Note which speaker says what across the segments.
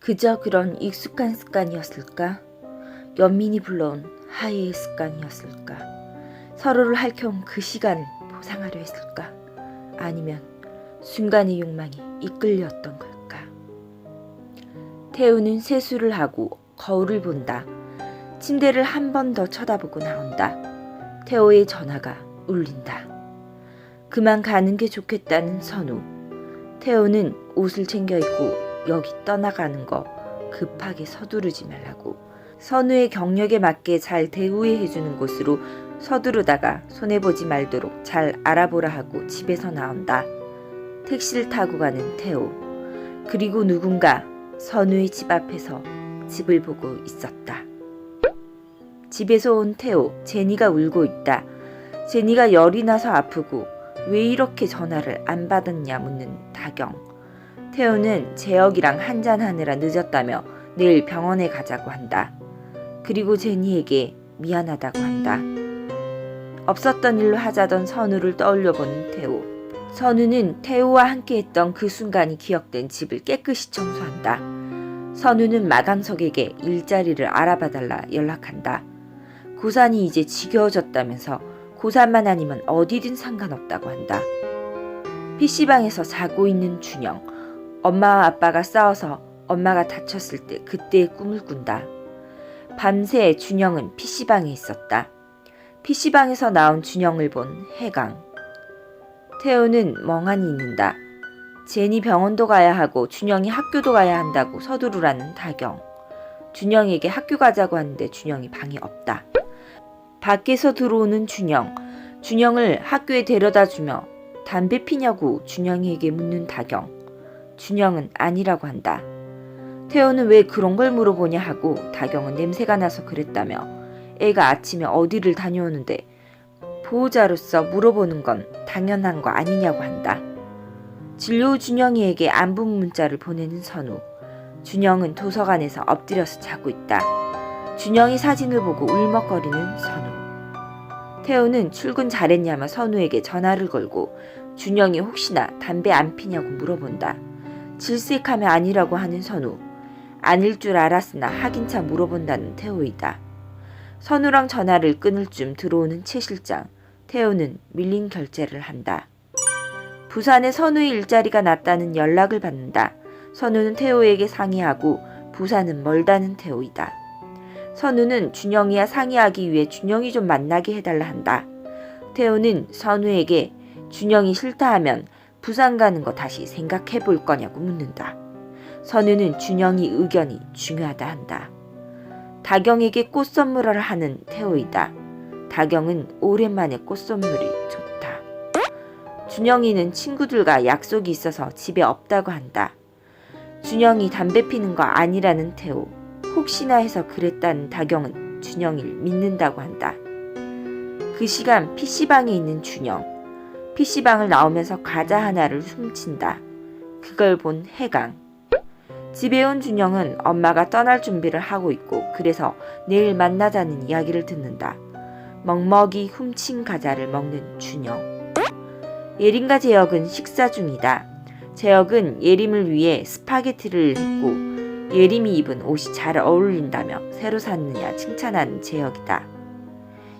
Speaker 1: 그저 그런 익숙한 습관이었을까? 연민이 불러온 하이의 습관이었을까? 서로를 핥혀온 그 시간을 보상하려 했을까? 아니면 순간의 욕망이 이끌렸던 걸까? 태우는 세수를 하고 거울을 본다. 침대를 한 번 더 쳐다보고 나온다. 태호의 전화가 울린다. 그만 가는 게 좋겠다는 선우. 태호는 옷을 챙겨 입고 여기 떠나가는 거 급하게 서두르지 말라고. 선우의 경력에 맞게 잘 대우해 주는 곳으로 서두르다가 손해보지 말도록 잘 알아보라 하고 집에서 나온다. 택시를 타고 가는 태호. 그리고 누군가 선우의 집 앞에서 집을 보고 있었다. 집에서 온 태호, 제니가 울고 있다. 제니가 열이 나서 아프고 왜 이렇게 전화를 안 받았냐 묻는 다경. 태호는 재혁이랑 한잔하느라 늦었다며 내일 병원에 가자고 한다. 그리고 제니에게 미안하다고 한다. 없었던 일로 하자던 선우를 떠올려보는 태호. 선우는 태호와 함께했던 그 순간이 기억된 집을 깨끗이 청소한다. 선우는 마강석에게 일자리를 알아봐달라 연락한다. 고산이 이제 지겨워졌다면서 고산만 아니면 어디든 상관없다고 한다. PC방에서 자고 있는 준영. 엄마와 아빠가 싸워서 엄마가 다쳤을 때 그때의 꿈을 꾼다. 밤새 준영은 PC방에 있었다. PC방에서 나온 준영을 본 해강. 태우는 멍하니 있는다. 제니 병원도 가야 하고 준영이 학교도 가야 한다고 서두르라는 다경. 준영에게 학교 가자고 하는데 준영이 방에 없다. 밖에서 들어오는 준영. 준영을 학교에 데려다 주며 담배 피냐고 준영이에게 묻는 다경. 준영은 아니라고 한다. 태호는 왜 그런 걸 물어보냐 하고 다경은 냄새가 나서 그랬다며 애가 아침에 어디를 다녀오는데 보호자로서 물어보는 건 당연한 거 아니냐고 한다. 진료 후 준영이에게 안부 문자를 보내는 선우. 준영은 도서관에서 엎드려서 자고 있다. 준영이 사진을 보고 울먹거리는 선우. 태호는 출근 잘했냐며 선우에게 전화를 걸고 준영이 혹시나 담배 안 피냐고 물어본다. 질색하며 아니라고 하는 선우. 아닐 줄 알았으나 하긴차 물어본다는 태호이다. 선우랑 전화를 끊을 쯤 들어오는 최 실장. 태호는 밀린 결제를 한다. 부산에 선우의 일자리가 났다는 연락을 받는다. 선우는 태호에게 상의하고 부산은 멀다는 태호이다. 선우는 준영이와 상의하기 위해 준영이 좀 만나게 해달라 한다. 태호는 선우에게 준영이 싫다 하면 부산 가는 거 다시 생각해 볼 거냐고 묻는다. 선우는 준영이 의견이 중요하다 한다. 다경에게 꽃 선물을 하는 태호이다. 다경은 오랜만에 꽃 선물이 좋다. 준영이는 친구들과 약속이 있어서 집에 없다고 한다. 준영이 담배 피는 거 아니라는 태호. 혹시나 해서 그랬다는 다경은 준영이를 믿는다고 한다. 그 시간 PC방에 있는 준영. PC방을 나오면서 과자 하나를 훔친다. 그걸 본 해강. 집에 온 준영은 엄마가 떠날 준비를 하고 있고 그래서 내일 만나자는 이야기를 듣는다. 먹먹이 훔친 과자를 먹는 준영. 예림과 재혁은 식사 중이다. 재혁은 예림을 위해 스파게티를 했고 예림이 입은 옷이 잘 어울린다며 새로 샀느냐 칭찬하는 재혁이다.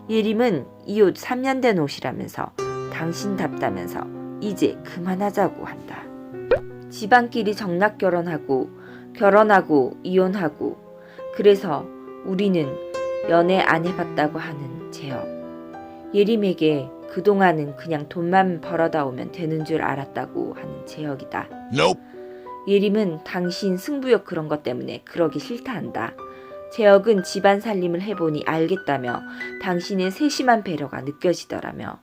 Speaker 1: 예림은 이 옷 3년 된 옷이라면서 당신답다면서 이제 그만하자고 한다. 집안끼리 정락 결혼하고 결혼하고 이혼하고 그래서 우리는 연애 안 해봤다고 하는 재혁. 예림에게 그동안은 그냥 돈만 벌어다 오면 되는 줄 알았다고 하는 재혁이다.
Speaker 2: Nope.
Speaker 1: 예림은 당신 승부욕 그런 것 때문에 그러기 싫다 한다. 재혁은 집안 살림을 해보니 알겠다며 당신의 세심한 배려가 느껴지더라며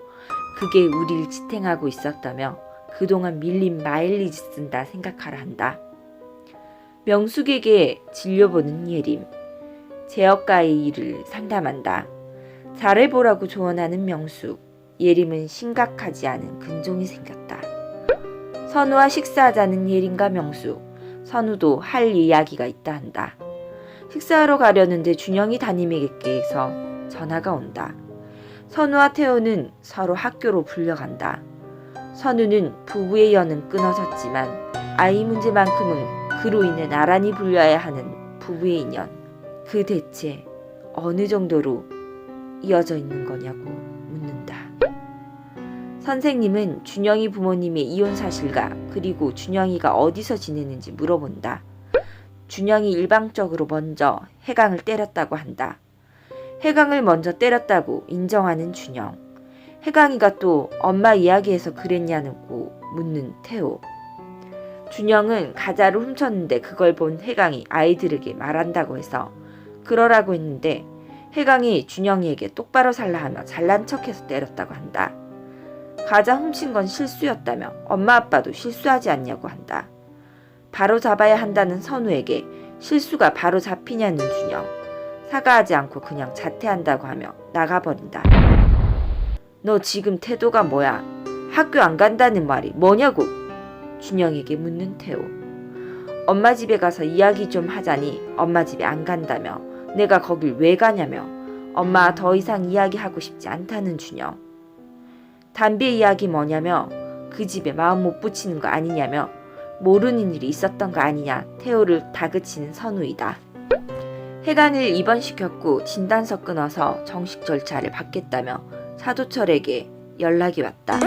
Speaker 1: 그게 우릴 지탱하고 있었다며 그동안 밀린 마일리지 쓴다 생각하라 한다. 명숙에게 진료보는 예림. 재혁과의 일을 상담한다. 잘해보라고 조언하는 명숙. 예림은 심각하지 않은 근종이 생겼다. 선우와 식사하자는 예림과 명숙. 선우도 할 이야기가 있다 한다. 식사하러 가려는데 준영이 담임에게서 전화가 온다. 선우와 태호는 서로 학교로 불려간다. 선우는 부부의 연은 끊어졌지만 아이 문제만큼은 그로 인해 나란히 불려야 하는 부부의 인연. 그 대체 어느 정도로 이어져 있는 거냐고 묻는다. 선생님은 준영이 부모님의 이혼 사실과 그리고 준영이가 어디서 지내는지 물어본다. 준영이 일방적으로 먼저 해강을 때렸다고 한다. 해강을 먼저 때렸다고 인정하는 준영. 해강이가 또 엄마 이야기에서 그랬냐고 묻는 태호. 준영은 가자를 훔쳤는데 그걸 본 해강이 아이들에게 말한다고 해서 그러라고 했는데 해강이 준영이에게 똑바로 살라 하며 잘난 척해서 때렸다고 한다. 가자 훔친 건 실수였다며 엄마 아빠도 실수하지 않냐고 한다. 바로 잡아야 한다는 선우에게 실수가 바로 잡히냐는 준영. 사과하지 않고 그냥 자퇴한다고 하며 나가버린다. 너 지금 태도가 뭐야? 학교 안 간다는 말이 뭐냐고? 준영에게 묻는 태호. 엄마 집에 가서 이야기 좀 하자니 엄마 집에 안 간다며 내가 거길 왜 가냐며 엄마 더 이상 이야기하고 싶지 않다는 준영. 담배 이야기 뭐냐며 그 집에 마음 못 붙이는 거 아니냐며 모르는 일이 있었던 거 아니냐 태호를 다그치는 선우이다. 해관을 입원시켰고 진단서 끊어서 정식 절차를 받겠다며 차도철에게 연락이 왔다.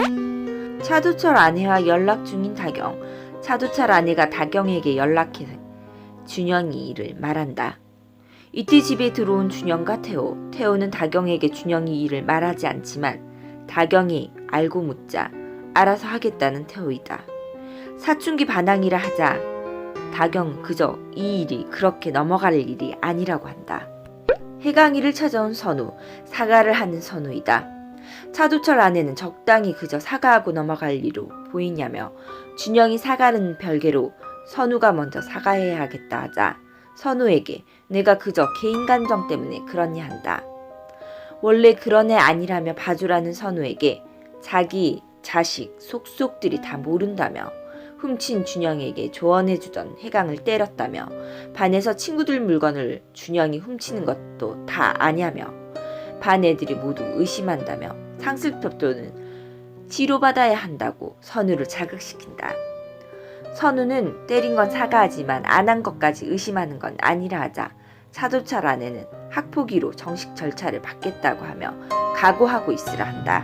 Speaker 1: 차도철 아내와 연락 중인 다경. 차도철 아내가 다경에게 연락해 준영이 일을 말한다. 이때 집에 들어온 준영과 태호. 태호는 다경에게 준영이 일을 말하지 않지만 다경이 알고 묻자 알아서 하겠다는 태호이다. 사춘기 반항이라 하자 다경 그저 이 일이 그렇게 넘어갈 일이 아니라고 한다. 해강이를 찾아온 선우, 사과를 하는 선우이다. 차도철 아내는 적당히 그저 사과하고 넘어갈 일로 보이냐며 준영이 사과는 별개로 선우가 먼저 사과해야 하겠다 하자 선우에게 내가 그저 개인 감정 때문에 그러니 한다. 원래 그런 애 아니라며 봐주라는 선우에게 자기 자식 속속들이 다 모른다며 훔친 준영에게 조언해주던 해강을 때렸다며 반에서 친구들 물건을 준영이 훔치는 것도 다 아냐며 반 애들이 모두 의심한다며 상습협도는 치료받아야 한다고 선우를 자극시킨다. 선우는 때린 건 사과하지만 안 한 것까지 의심하는 건 아니라 하자 차도철 아내는 학폭위로 정식 절차를 받겠다고 하며 각오하고 있으라 한다.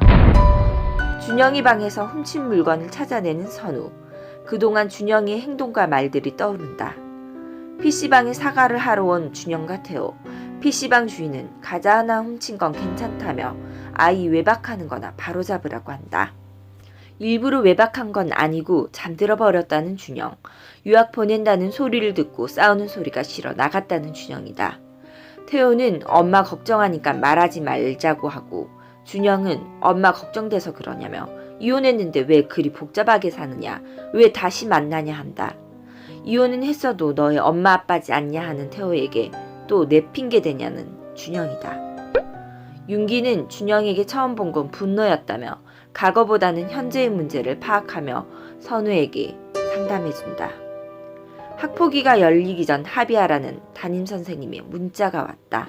Speaker 1: 준영이 방에서 훔친 물건을 찾아내는 선우. 그동안 준영이의 행동과 말들이 떠오른다. PC방에 사과를 하러 온 준영과 태호. PC방 주인은 가자 하나 훔친 건 괜찮다며 아이 외박하는 거나 바로잡으라고 한다. 일부러 외박한 건 아니고 잠들어 버렸다는 준영. 유학 보낸다는 소리를 듣고 싸우는 소리가 싫어 나갔다는 준영이다. 태호는 엄마 걱정하니까 말하지 말자고 하고 준영은 엄마 걱정돼서 그러냐며 이혼했는데 왜 그리 복잡하게 사느냐 왜 다시 만나냐 한다. 이혼은 했어도 너의 엄마 아빠지 않냐 하는 태호에게 또 내 핑계 대냐는 준영이다. 윤기는 준영에게 처음 본 건 분노였다며 과거보다는 현재의 문제를 파악하며 선우에게 상담해준다. 학폭위가 열리기 전 합의하라는 담임 선생님의 문자가 왔다.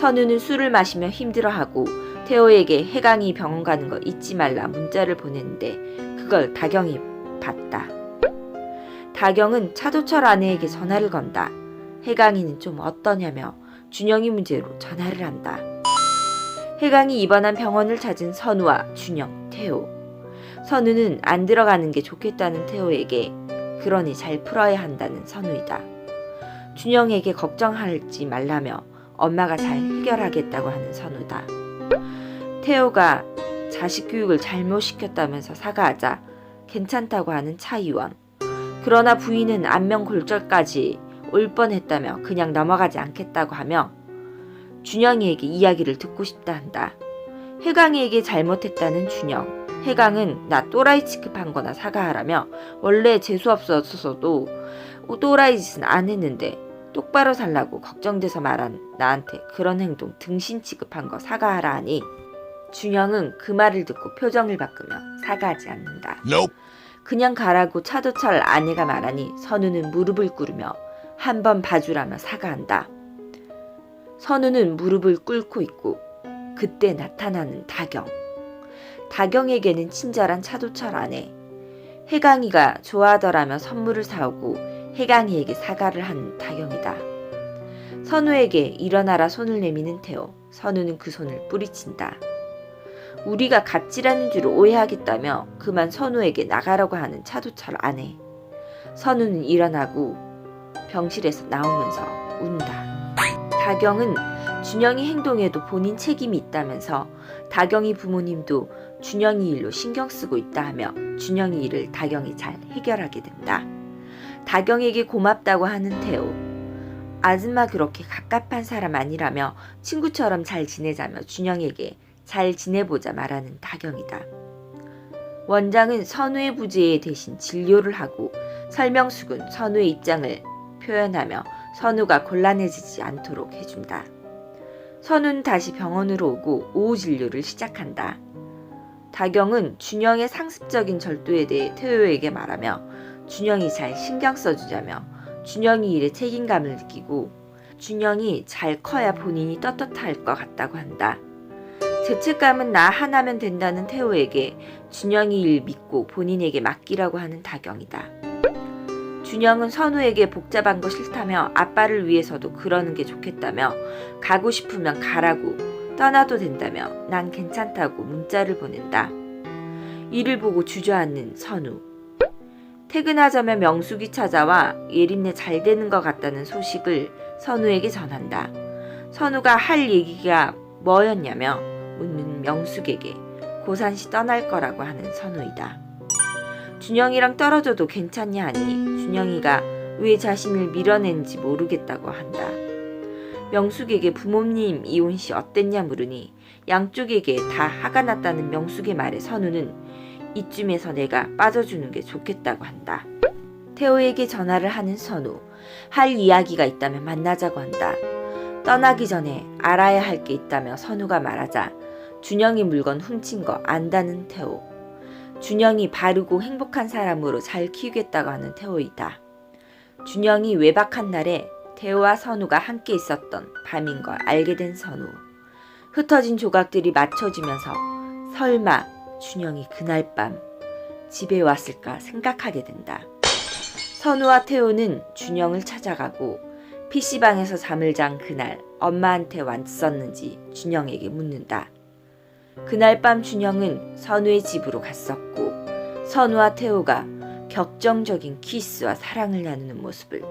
Speaker 1: 선우는 술을 마시며 힘들어하고 태호에게 해강이 병원 가는 거 잊지 말라 문자를 보냈는데 그걸 다경이 봤다. 다경은 차도철 아내에게 전화를 건다. 해강이는 좀 어떠냐며 준영이 문제로 전화를 한다. 해강이 입원한 병원을 찾은 선우와 준영, 태호. 선우는 안 들어가는 게 좋겠다는 태호에게 그러니 잘 풀어야 한다는 선우이다. 준영에게 걱정하지 말라며 엄마가 잘 해결하겠다고 하는 선우다. 태호가 자식 교육을 잘못 시켰다면서 사과하자 괜찮다고 하는 차이원. 그러나 부인은 안면 골절까지 올 뻔했다며 그냥 넘어가지 않겠다고 하며 준영이에게 이야기를 듣고 싶다 한다. 해강이에게 잘못했다는 준영. 해강은 나 또라이 취급한 거나 사과하라며 원래 재수없었어도 또라이 짓은 안 했는데 똑바로 살라고 걱정돼서 말한 나한테 그런 행동 등신 취급한 거 사과하라 하니 준영은 그 말을 듣고 표정을 바꾸며 사과하지 않는다.
Speaker 2: Nope.
Speaker 1: 그냥 가라고 차도철 아내가 말하니 선우는 무릎을 꿇으며 한 번 봐주라며 사과한다. 선우는 무릎을 꿇고 있고 그때 나타나는 다경. 다경에게는 친절한 차도철 아내. 해강이가 좋아하더라며 선물을 사오고 혜강이에게 사과를 한 다경이다. 선우에게 일어나라 손을 내미는 태호. 선우는 그 손을 뿌리친다. 우리가 갑질하는 줄 오해하겠다며 그만 선우에게 나가라고 하는 차도철 아내. 선우는 일어나고 병실에서 나오면서 운다. 다경은 준영이 행동에도 본인 책임이 있다면서 다경이 부모님도 준영이 일로 신경 쓰고 있다 하며 준영이 일을 다경이 잘 해결하게 된다. 다경에게 고맙다고 하는 태호. 아줌마 그렇게 갑갑한 사람 아니라며 친구처럼 잘 지내자며 준영에게 잘 지내보자 말하는 다경이다. 원장은 선우의 부재에 대신 진료를 하고 설명숙은 선우의 입장을 표현하며 선우가 곤란해지지 않도록 해준다. 선우는 다시 병원으로 오고 오후 진료를 시작한다. 다경은 준영의 상습적인 절도에 대해 태호에게 말하며 준영이 잘 신경 써주자며 준영이 일에 책임감을 느끼고 준영이 잘 커야 본인이 떳떳할 것 같다고 한다. 죄책감은 나 하나면 된다는 태호에게 준영이 일 믿고 본인에게 맡기라고 하는 다경이다. 준영은 선우에게 복잡한 거 싫다며 아빠를 위해서도 그러는 게 좋겠다며 가고 싶으면 가라고 떠나도 된다며 난 괜찮다고 문자를 보낸다. 이를 보고 주저앉는 선우. 퇴근하자며 명숙이 찾아와 예린네 잘 되는 것 같다는 소식을 선우에게 전한다. 선우가 할 얘기가 뭐였냐며 묻는 명숙에게 고산시 떠날 거라고 하는 선우이다. 준영이랑 떨어져도 괜찮냐 하니 준영이가 왜 자신을 밀어낸지 모르겠다고 한다. 명숙에게 부모님 이혼 시 어땠냐 물으니 양쪽에게 다 화가 났다는 명숙의 말에 선우는 이쯤에서 내가 빠져주는 게 좋겠다고 한다. 태호에게 전화를 하는 선우. 할 이야기가 있다면 만나자고 한다. 떠나기 전에 알아야 할 게 있다며 선우가 말하자 준영이 물건 훔친 거 안다는 태호. 준영이 바르고 행복한 사람으로 잘 키우겠다고 하는 태호이다. 준영이 외박한 날에 태호와 선우가 함께 있었던 밤인 걸 알게 된 선우. 흩어진 조각들이 맞춰지면서 설마 준영이 그날 밤 집에 왔을까 생각하게 된다. 선우와 태호는 준영을 찾아가고 PC방에서 잠을 잔 그날 엄마한테 왔었는지 준영에게 묻는다. 그날 밤 준영은 선우의 집으로 갔었고 선우와 태호가 격정적인 키스와 사랑을 나누는 모습을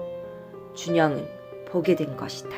Speaker 1: 준영은 보게 된 것이다.